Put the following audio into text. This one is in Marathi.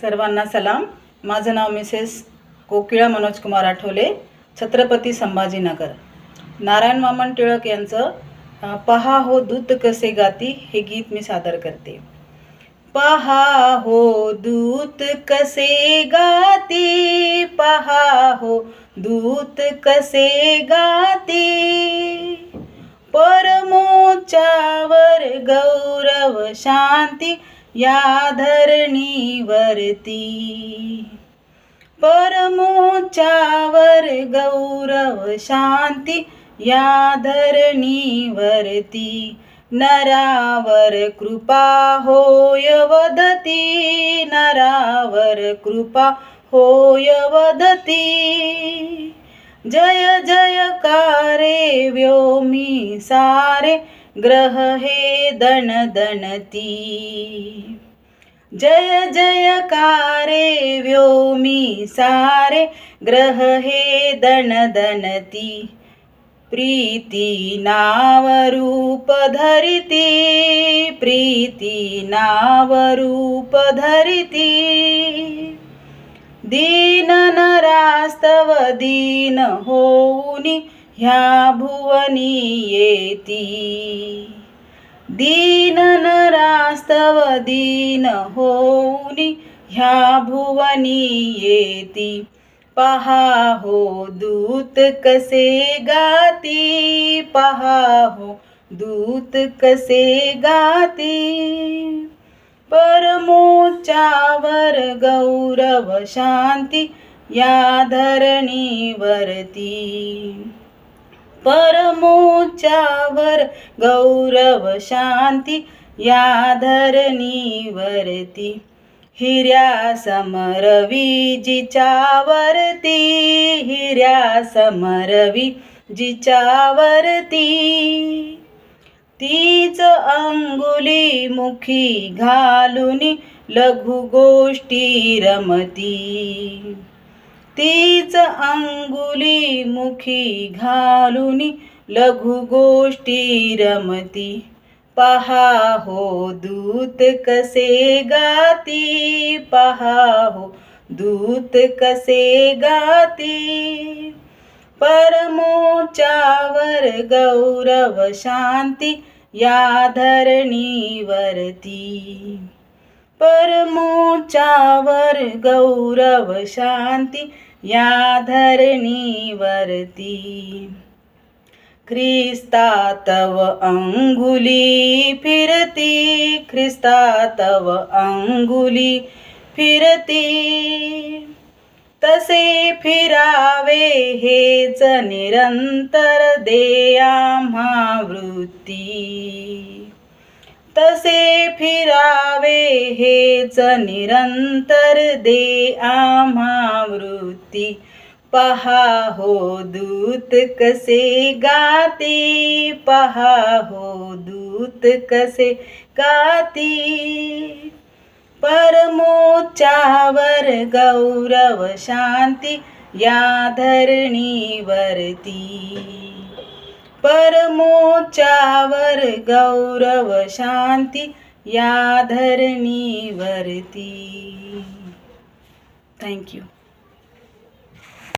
सर्वांना सलाम. माझं नाव मिसेस कोकिळा मनोज कुमार आठवले छत्रपती संभाजीनगर. नारायण वामन टिळक यांचं पहा हो दूत कसे गाती हे गीत मी सादर करते. पहा हो दूत कसे गाते पहा हो दूत कसे गाते. परमोच्चावर गौरव शांती या धरणीवरती परमोच्चावर गौरव शांती या धरणीवरती नरावर कृपा होय वदती नरावर कृपा होय वदती. जय जयकारे व्योमी सारे ग्रह हे दण दणती जय जयकारे व्योमी सारे। ग्रह हे दण दणती प्रीती नाव रूप धरिती। प्रीती नाव रूप धरिती। दीन नरास्तव दीन होऊनी। ह्या भुवनी येती. दीन नरास्तव दीन होऊनी ह्या भुवनी येती. पहा हो दूत कसे गाती पहा हो दूत कसे गाती. परमोच्चावर गौरव शांती या धरणीवरती. परमोच्चावर गौरव शांती या धरणीवरती हिऱ्या समरवी जिच्यावरती हिऱ्या समरवी जिच्यावरती तीच अंगुली मुखी घालूनी लघु गोष्टी रमती. तीच अंगुली मुखी घालूनी लघु गोष्टी रमती. पहा हो दूत कसे गाती पहा हो दूत कसे गाती. परमोच्यावर गौरव शांती या धरणीवरती. परमोच्चावर गौरव शांती या धरणीवरती. ख्रिस्ता तव अंगुली फिरती ख्रिस्ता तव अंगुली फिरती. तसे फिरावे हेच निरंतर दे आम्हा वृत्ती तसे फिरावे हेच निरंतर दे आम्हा वृत्ती पहा हो दूत कसे गाते पहा हो दूत कसे गाती. परमोच्चावर गौरव शांती या धरणीवरती. परमोच्चावर गौरव शांती या धरणीवरती. थँक्यू